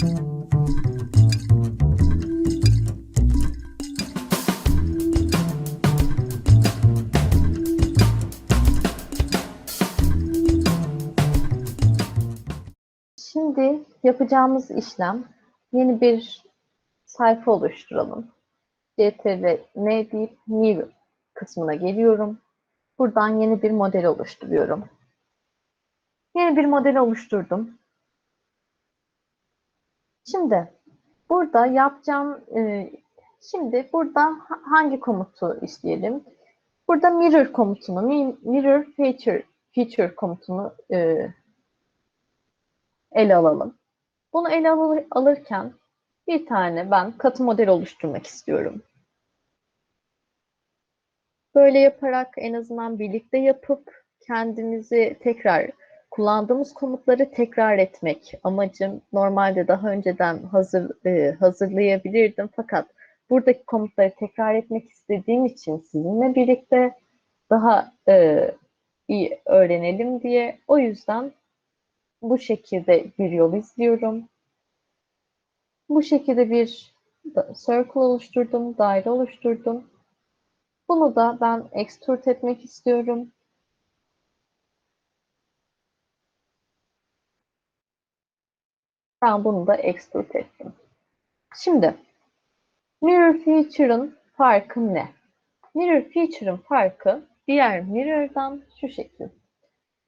Şimdi yapacağımız işlem yeni bir sayfa oluşturalım. CTRL N deyip New kısmına geliyorum. Buradan yeni bir model oluşturuyorum. Yeni bir model oluşturdum. Şimdi burada yapacağım e, şimdi burada ha- hangi komutu işleyelim? Burada mirror komutunu, mi- mirror feature feature komutunu e, ele alalım. Bunu ele al- alırken bir tane ben katı model oluşturmak istiyorum. Böyle yaparak en azından birlikte yapıp kendimizi tekrar kullandığımız komutları tekrar etmek amacım. Normalde daha önceden hazır e, hazırlayabilirdim fakat buradaki komutları tekrar etmek istediğim için sizinle birlikte daha e, iyi öğrenelim diye o yüzden bu şekilde bir yol izliyorum. Bu şekilde bir circle oluşturdum, daire oluşturdum. Bunu da ben extrude etmek istiyorum. Ben bunu da extrude ettim. Şimdi mirror feature'ın farkı ne? Mirror feature'ın farkı diğer mirror'dan şu şekil.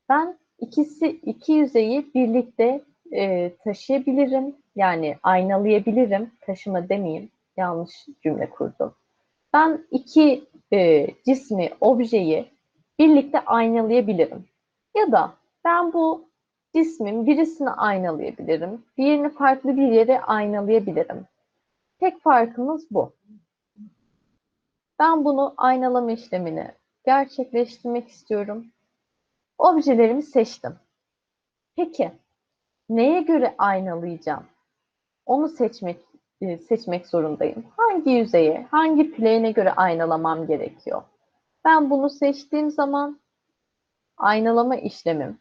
Ben ikisi iki yüzeyi birlikte e, taşıyabilirim. Yani aynalayabilirim. Taşıma demeyeyim. Yanlış cümle kurdum. Ben iki e, cismi, objeyi birlikte aynalayabilirim. Ya da ben bu cismin birisini aynalayabilirim. Diğerini farklı bir yere aynalayabilirim. Tek farkımız bu. Ben bunu aynalama işlemini gerçekleştirmek istiyorum. Objelerimi seçtim. Peki neye göre aynalayacağım? Onu seçmek e, seçmek zorundayım. Hangi yüzeye, hangi plane'e göre aynalamam gerekiyor? Ben bunu seçtiğim zaman aynalama işlemim.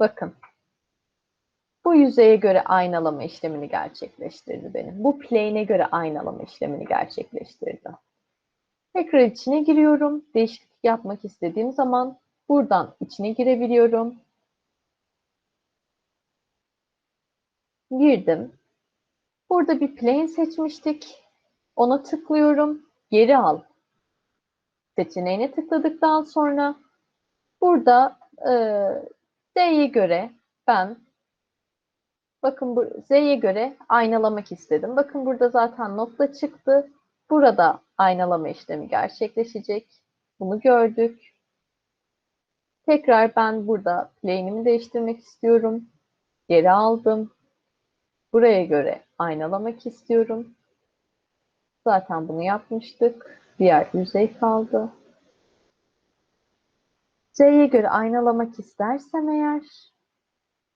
Bakın. Bu yüzeye göre aynalama işlemini gerçekleştirdi benim. Bu plane'e göre aynalama işlemini gerçekleştirdi. Tekrar içine giriyorum. Değişiklik yapmak istediğim zaman buradan içine girebiliyorum. Girdim. Burada bir plane seçmiştik. Ona tıklıyorum. Geri al. Seçeneğine tıkladıktan sonra burada e, Z'ye göre ben bakın bu Z'ye göre aynalamak istedim. Bakın burada zaten nokta çıktı. Burada aynalama işlemi gerçekleşecek. Bunu gördük. Tekrar ben burada plane'imi değiştirmek istiyorum. Geri aldım. Buraya göre aynalamak istiyorum. Zaten bunu yapmıştık. Diğer yüzey kaldı. C'ye göre aynalamak istersem eğer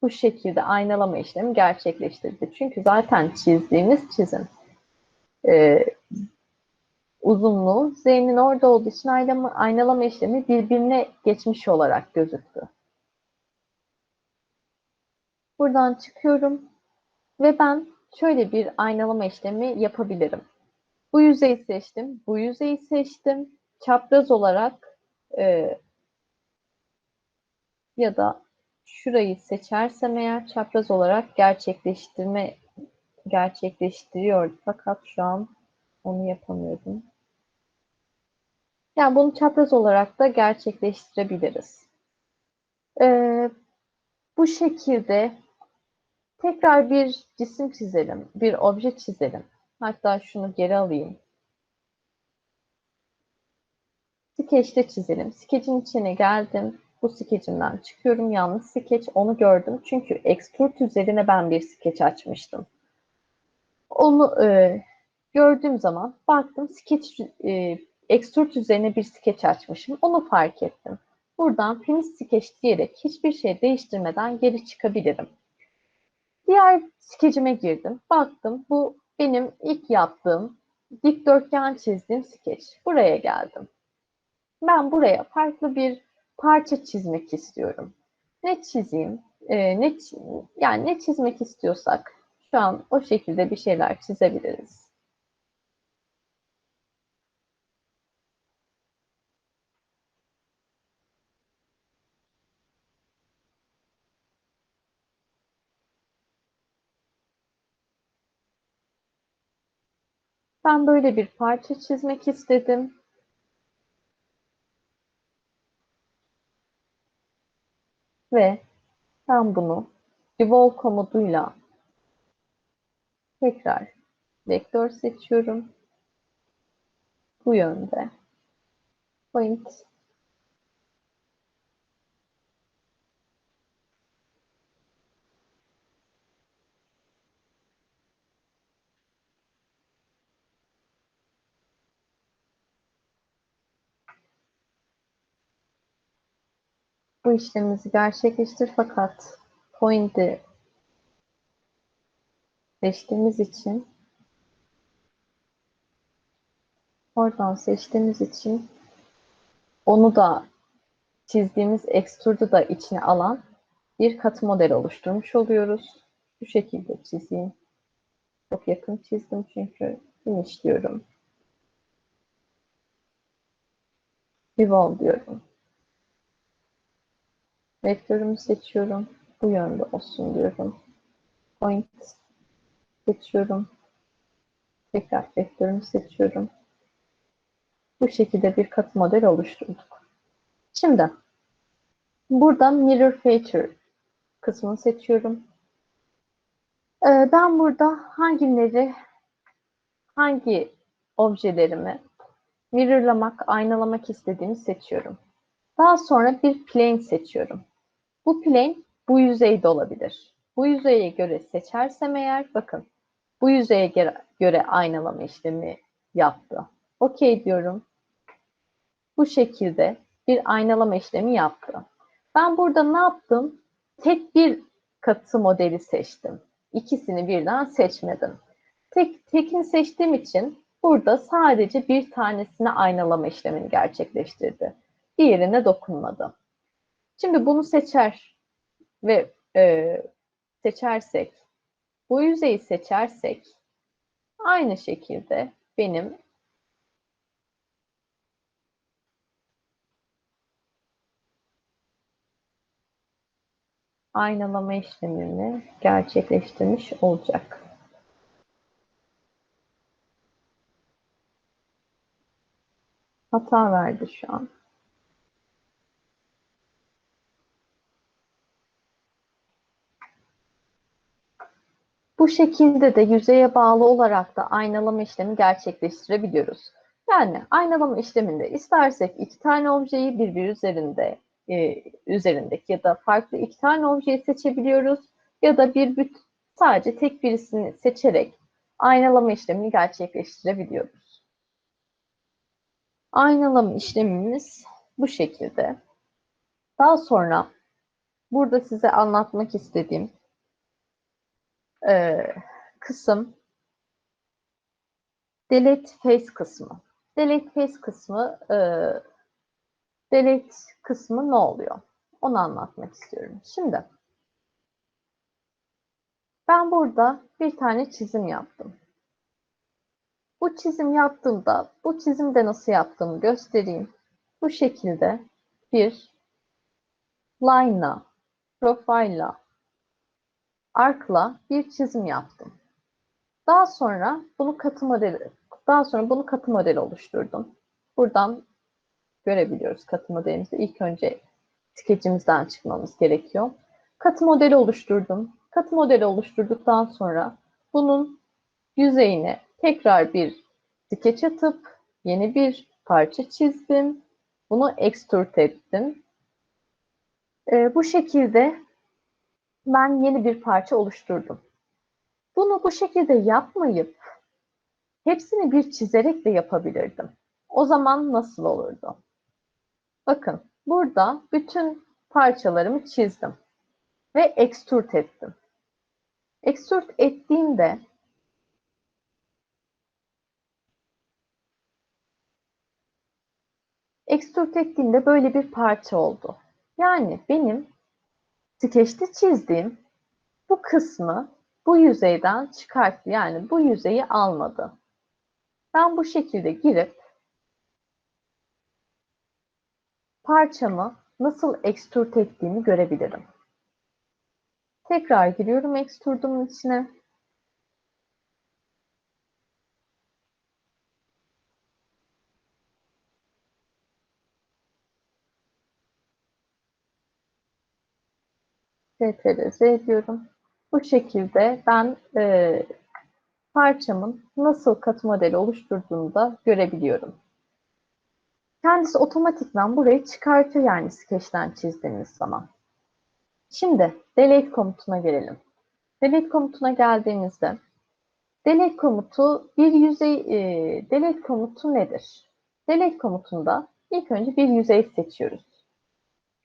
bu şekilde aynalama işlemi gerçekleştirdi. Çünkü zaten çizdiğimiz çizim e, uzunluğu Z'nin orada olduğu için aynalama, aynalama işlemi birbirine geçmiş olarak gözüktü. Buradan çıkıyorum ve ben şöyle bir aynalama işlemi yapabilirim. Bu yüzeyi seçtim, bu yüzeyi seçtim. Çapraz olarak e, ya da şurayı seçersem eğer çapraz olarak gerçekleştirme gerçekleştiriyor. Fakat şu an onu yapamıyorum. Yani bunu çapraz olarak da gerçekleştirebiliriz. Ee, bu şekilde tekrar bir cisim çizelim, bir obje çizelim. Hatta şunu geri alayım. Skeç'te çizelim. Skeç'in içine geldim. Bu skecimden çıkıyorum. Yalnız skeç onu gördüm. Çünkü extrude üzerine ben bir skeç açmıştım. Onu e, gördüğüm zaman baktım skeç e, extrude üzerine bir skeç açmışım. Onu fark ettim. Buradan finish sketch diyerek hiçbir şey değiştirmeden geri çıkabilirim. Diğer skecime girdim. Baktım bu benim ilk yaptığım dikdörtgen çizdiğim skeç. Buraya geldim. Ben buraya farklı bir parça çizmek istiyorum. Ne çizeyim? e, ne yani ne çizmek istiyorsak şu an o şekilde bir şeyler çizebiliriz. Ben böyle bir parça çizmek istedim. Ve ben bunu Revolve komutuyla tekrar vektör seçiyorum. Bu yönde. Point. Bu işlemimizi gerçekleştir fakat point'i seçtiğimiz için oradan seçtiğimiz için onu da çizdiğimiz extrude'u da içine alan bir katı model oluşturmuş oluyoruz. Bu şekilde çizeyim. Çok yakın çizdim çünkü finish diyorum. Revolve diyorum. Vektörümü seçiyorum. Bu yönde olsun diyorum. Point seçiyorum. Tekrar vektörümü seçiyorum. Bu şekilde bir katı model oluşturduk. Şimdi burada mirror feature kısmını seçiyorum. Ee, ben burada hangileri, hangi objelerimi mirrorlamak, aynalamak istediğimi seçiyorum. Daha sonra bir plane seçiyorum. Bu plane bu yüzeyde olabilir. Bu yüzeye göre seçersem eğer bakın bu yüzeye göre, aynalama işlemi yaptı. OK diyorum. Bu şekilde bir aynalama işlemi yaptı. Ben burada ne yaptım? Tek bir katı modeli seçtim. İkisini birden seçmedim. Tek, tekini seçtiğim için burada sadece bir tanesine aynalama işlemini gerçekleştirdi. Diğerine dokunmadı. Şimdi bunu seçer ve e, seçersek, bu yüzeyi seçersek aynı şekilde benim aynalama işlemini gerçekleştirmiş olacak. Hata verdi şu an. Bu şekilde de yüzeye bağlı olarak da aynalama işlemi gerçekleştirebiliyoruz. Yani aynalama işleminde istersek iki tane objeyi birbiri üzerinde e, üzerindeki ya da farklı iki tane objeyi seçebiliyoruz ya da bir büt sadece tek birisini seçerek aynalama işlemini gerçekleştirebiliyoruz. Aynalama işlemimiz bu şekilde. Daha sonra burada size anlatmak istediğim e, kısım delete face kısmı. Delete face kısmı e, delete kısmı ne oluyor? Onu anlatmak istiyorum. Şimdi ben burada bir tane çizim yaptım. Bu çizim yaptığımda bu çizimde nasıl yaptığımı göstereyim. Bu şekilde bir line'la, profile'la, arkla bir çizim yaptım. Daha sonra bunu katı modeli daha sonra bunu katı model oluşturdum. Buradan görebiliyoruz katı modelimizi. İlk önce skecimizden çıkmamız gerekiyor. Katı modeli oluşturdum. Katı modeli oluşturduktan sonra bunun yüzeyine tekrar bir skeç atıp yeni bir parça çizdim. Bunu extrude ettim. Ee, bu şekilde ben yeni bir parça oluşturdum. Bunu bu şekilde yapmayıp hepsini bir çizerek de yapabilirdim. O zaman nasıl olurdu? Bakın burada bütün parçalarımı çizdim ve extrude ettim. Extrude ettiğimde extrude ettiğimde böyle bir parça oldu. Yani benim skeçte çizdiğim bu kısmı bu yüzeyden çıkarttı. Yani bu yüzeyi almadı. Ben bu şekilde girip parçamı nasıl eksturt ettiğimi görebilirim. Tekrar giriyorum ekstrudum'un içine. CTRL diyorum. Bu şekilde ben e, parçamın nasıl katı modeli oluşturduğunu da görebiliyorum. Kendisi otomatikman burayı çıkartıyor yani Sketch'ten çizdiğimiz zaman. Şimdi delete komutuna gelelim. Delete komutuna geldiğimizde delete komutu bir yüzey e, delete komutu nedir? Delete komutunda ilk önce bir yüzey seçiyoruz.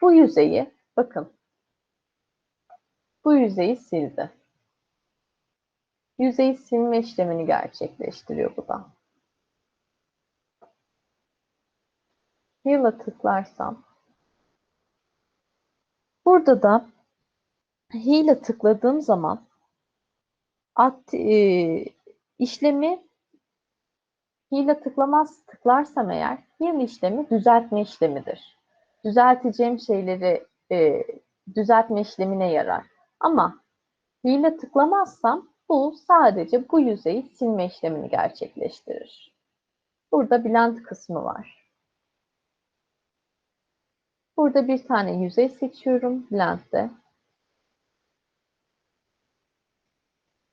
Bu yüzeyi bakın bu yüzeyi sildi. Yüzeyi silme işlemini gerçekleştiriyor bu da. Heal'a tıklarsam burada da Heal'a tıkladığım zaman at, e, işlemi Heal'a tıklamaz tıklarsam eğer Heal işlemi düzeltme işlemidir. Düzelteceğim şeyleri e, düzeltme işlemine yarar. Ama Heal'a tıklamazsam bu sadece bu yüzeyi silme işlemini gerçekleştirir. Burada blend kısmı var. Burada bir tane yüzey seçiyorum Blend'de.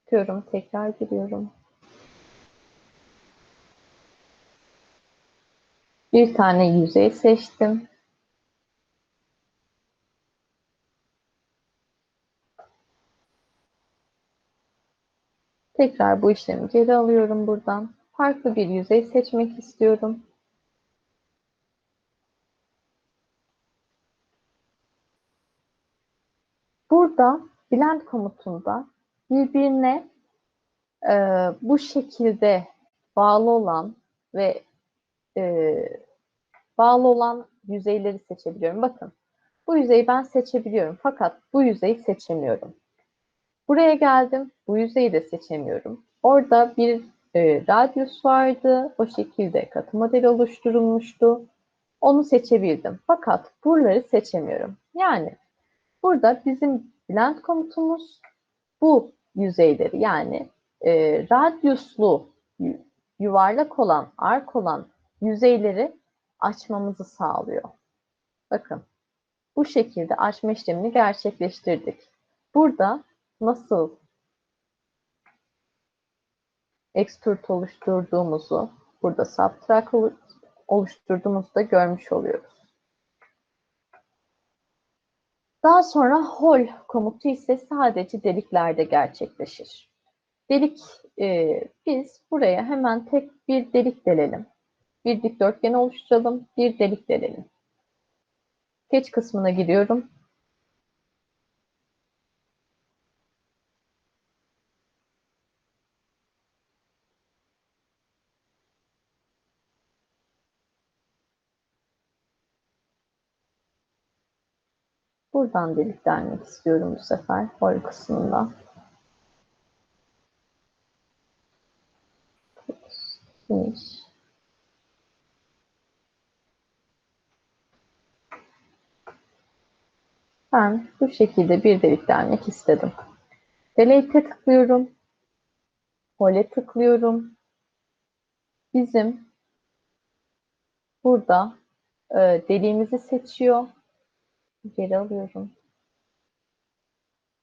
Tıklıyorum, tekrar giriyorum. Bir tane yüzey seçtim. Tekrar bu işlemi geri alıyorum buradan. Farklı bir yüzey seçmek istiyorum. Burada blend komutunda birbirine e, bu şekilde bağlı olan ve e, bağlı olan yüzeyleri seçebiliyorum. Bakın bu yüzeyi ben seçebiliyorum fakat bu yüzeyi seçemiyorum. Buraya geldim. Bu yüzeyi de seçemiyorum. Orada bir e, radyus vardı. O şekilde katı modeli oluşturulmuştu. Onu seçebildim. Fakat buraları seçemiyorum. Yani burada bizim blend komutumuz bu yüzeyleri yani e, radyuslu yuvarlak olan, ark olan yüzeyleri açmamızı sağlıyor. Bakın bu şekilde açma işlemini gerçekleştirdik. Burada nasıl extrude oluşturduğumuzu burada subtract oluşturduğumuzu da görmüş oluyoruz. Daha sonra hol komutu ise sadece deliklerde gerçekleşir. Delik, e, biz buraya hemen tek bir delik delelim. Bir dikdörtgen oluşturalım, bir delik delelim. Geç kısmına gidiyorum. Buradan delik delmek istiyorum bu sefer hol kısmında. Finish. Ben bu şekilde bir delik delmek istedim. Delete'e tıklıyorum. Hole tıklıyorum. Bizim burada e, deliğimizi seçiyor Geri alıyorum.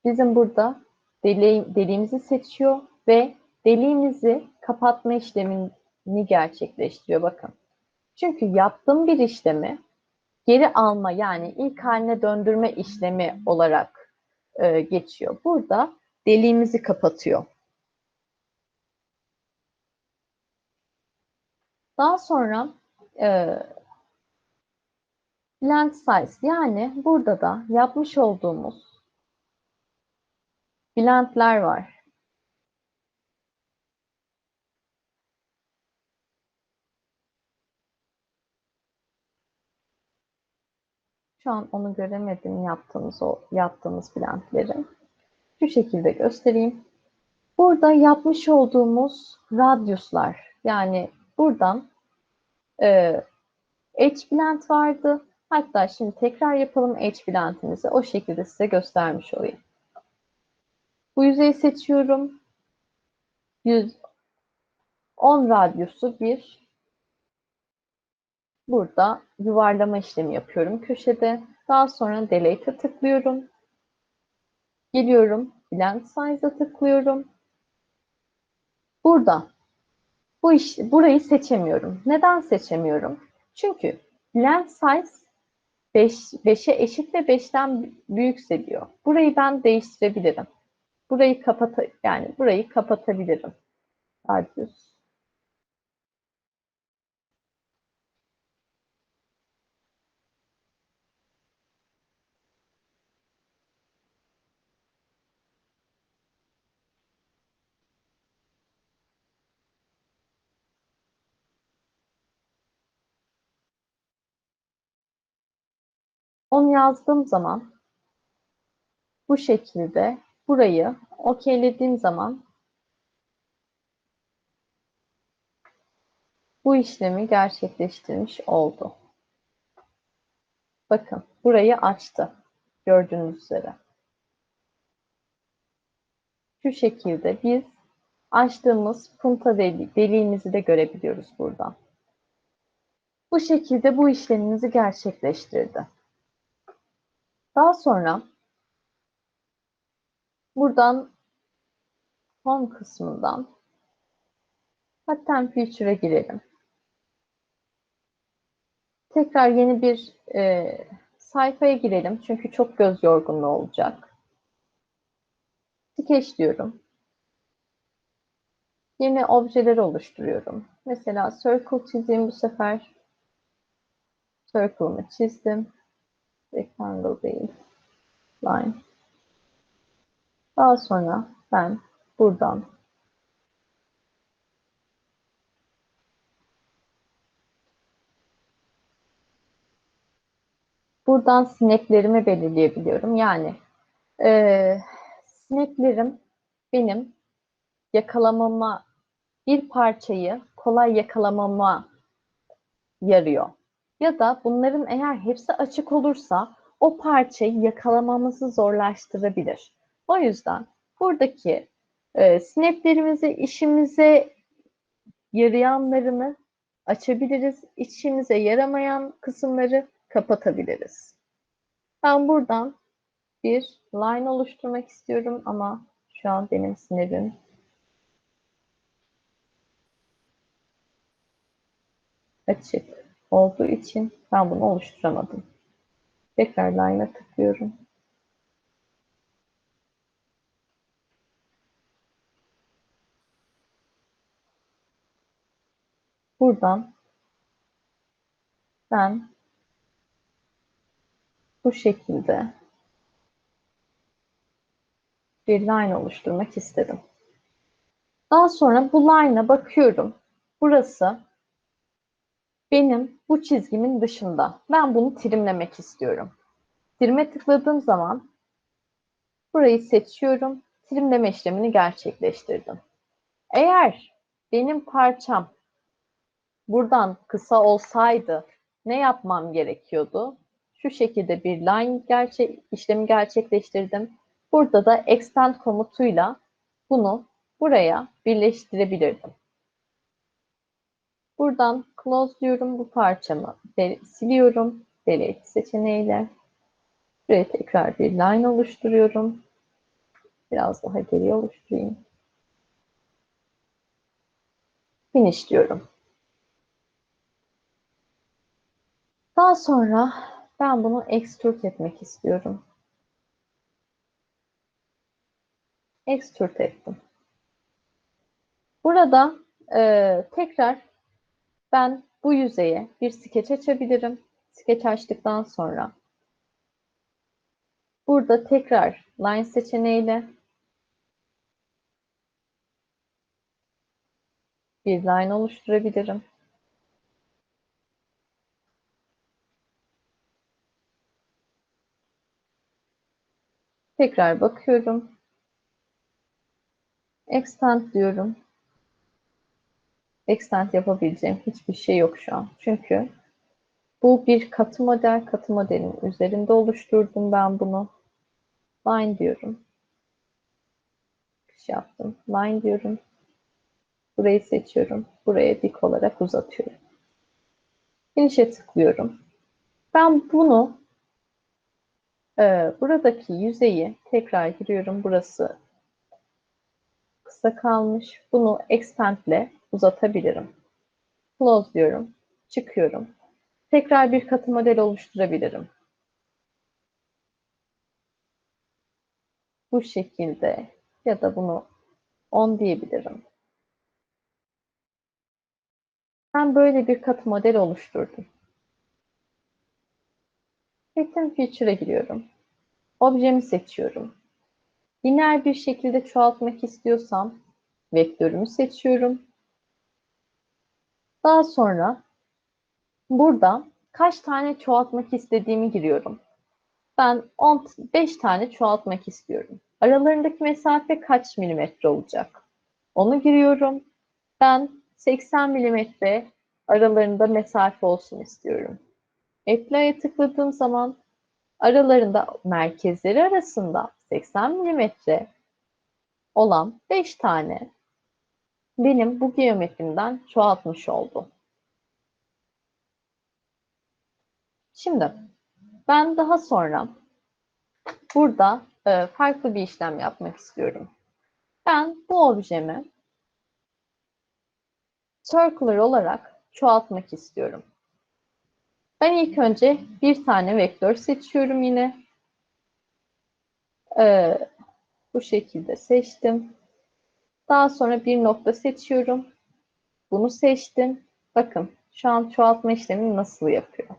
Bizim burada deli, deliğimizi seçiyor ve deliğimizi kapatma işlemini gerçekleştiriyor. Bakın. Çünkü yaptığım bir işlemi geri alma yani ilk haline döndürme işlemi olarak e, geçiyor. Burada deliğimizi kapatıyor. Daha sonra e, blend size yani burada da yapmış olduğumuz blendler var. Şu an onu göremedim yaptığımız o yaptığımız blendleri. Şu şekilde göstereyim. Burada yapmış olduğumuz radyuslar yani buradan e, H blend vardı. Hatta şimdi tekrar yapalım H blendimizi. O şekilde size göstermiş olayım. Bu yüzeyi seçiyorum. 100 10 radyusu bir burada yuvarlama işlemi yapıyorum köşede. Daha sonra delete'e tıklıyorum. Geliyorum. Blend size'a tıklıyorum. Burada bu iş, burayı seçemiyorum. Neden seçemiyorum? Çünkü blend size 5, 5'e eşit ve 5'ten büyükse diyor. Burayı ben değiştirebilirim. Burayı kapat yani burayı kapatabilirim. Radius Onu yazdığım zaman bu şekilde burayı okeylediğim zaman bu işlemi gerçekleştirmiş oldu. Bakın burayı açtı. Gördüğünüz üzere. Şu şekilde biz açtığımız punta deliğimizi de görebiliyoruz buradan. Bu şekilde bu işlemimizi gerçekleştirdi. Daha sonra buradan home kısmından Pattern Feature'a girelim. Tekrar yeni bir e, sayfaya girelim. Çünkü çok göz yorgunluğu olacak. Sketch diyorum. Yeni objeler oluşturuyorum. Mesela circle çizeyim bu sefer. Circle'ımı çizdim. Rectangle değil. Line. Daha sonra ben buradan buradan sineklerimi belirleyebiliyorum. Yani e, sineklerim benim yakalamama bir parçayı kolay yakalamama yarıyor. Ya da bunların eğer hepsi açık olursa o parçayı yakalamamızı zorlaştırabilir. O yüzden buradaki e, snaplerimizi işimize yarayanlarını açabiliriz. İşimize yaramayan kısımları kapatabiliriz. Ben buradan bir line oluşturmak istiyorum ama şu an benim snap'im açık olduğu için ben bunu oluşturamadım. Tekrar line'a tıklıyorum. Buradan ben bu şekilde bir line oluşturmak istedim. Daha sonra bu line'a bakıyorum. Burası benim bu çizgimin dışında. Ben bunu trimlemek istiyorum. Trim'e tıkladığım zaman burayı seçiyorum. Trimleme işlemini gerçekleştirdim. Eğer benim parçam buradan kısa olsaydı ne yapmam gerekiyordu? Şu şekilde bir line gerçek, işlemi gerçekleştirdim. Burada da extend komutuyla bunu buraya birleştirebilirdim. Buradan close diyorum bu parçamı siliyorum. Delete seçeneğiyle. Buraya tekrar bir line oluşturuyorum. Biraz daha geri oluşturayım. Finish diyorum. Daha sonra ben bunu extrude etmek istiyorum. Extrude ettim. Burada e, tekrar ben bu yüzeye bir skeç açabilirim. Skeç açtıktan sonra burada tekrar line seçeneğiyle bir line oluşturabilirim. Tekrar bakıyorum. Extend diyorum. Extend yapabileceğim hiçbir şey yok şu an. Çünkü bu bir katı model. Katı modelin üzerinde oluşturdum ben bunu. Line diyorum. Şey yaptım. Line diyorum. Burayı seçiyorum. Buraya dik olarak uzatıyorum. Finish'e tıklıyorum. Ben bunu e, buradaki yüzeyi tekrar giriyorum. Burası kısa kalmış. Bunu expand ile uzatabilirim. Close diyorum. Çıkıyorum. Tekrar bir katı model oluşturabilirim. Bu şekilde ya da bunu 10 diyebilirim. Ben böyle bir katı model oluşturdum. Victim Feature'a giriyorum. Objemi seçiyorum. Lineer bir şekilde çoğaltmak istiyorsam vektörümü seçiyorum. Daha sonra burada kaç tane çoğaltmak istediğimi giriyorum. Ben 15 tane çoğaltmak istiyorum. Aralarındaki mesafe kaç milimetre olacak? Onu giriyorum. Ben 80 milimetre aralarında mesafe olsun istiyorum. Apply'a tıkladığım zaman aralarında merkezleri arasında 80 milimetre olan 5 tane benim bu geometrimden çoğaltmış oldu. Şimdi ben daha sonra burada e, farklı bir işlem yapmak istiyorum. Ben bu objemi circular olarak çoğaltmak istiyorum. Ben ilk önce bir tane vektör seçiyorum yine. Ee, bu şekilde seçtim. Daha sonra bir nokta seçiyorum. Bunu seçtim. Bakın şu an çoğaltma işlemini nasıl yapıyor.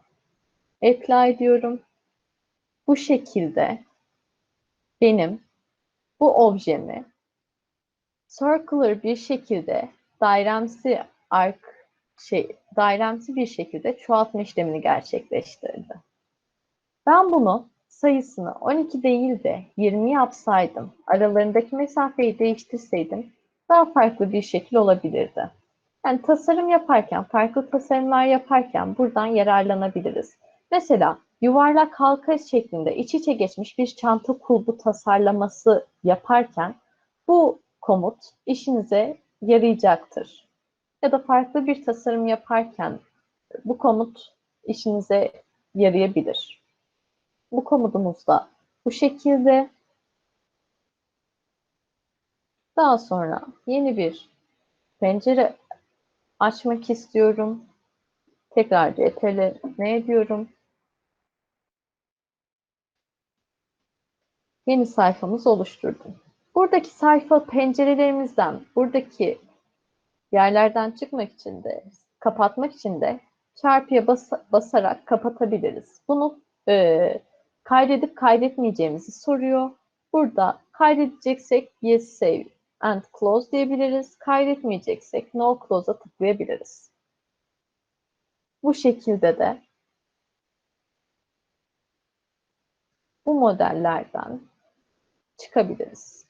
Apply diyorum. Bu şekilde benim bu objemi circular bir şekilde dairemsi arc şey dairemsi bir şekilde çoğaltma işlemini gerçekleştirdi. Ben bunu sayısını 12 değil de 20 yapsaydım, aralarındaki mesafeyi değiştirseydim daha farklı bir şekil olabilirdi. Yani tasarım yaparken, farklı tasarımlar yaparken buradan yararlanabiliriz. Mesela yuvarlak halka şeklinde iç içe geçmiş bir çanta kulbu tasarlaması yaparken bu komut işinize yarayacaktır. Ya da farklı bir tasarım yaparken bu komut işinize yarayabilir. Bu komutumuz da bu şekilde. Daha sonra yeni bir pencere açmak istiyorum. Tekrar CTRL ne diyorum? Yeni sayfamız oluşturdum. Buradaki sayfa pencerelerimizden, buradaki yerlerden çıkmak için de, kapatmak için de çarpıya bas basarak kapatabiliriz. Bunu e, kaydedip kaydetmeyeceğimizi soruyor. Burada kaydedeceksek yes save and close diyebiliriz. Kaydetmeyeceksek no close'a tıklayabiliriz. Bu şekilde de bu modellerden çıkabiliriz.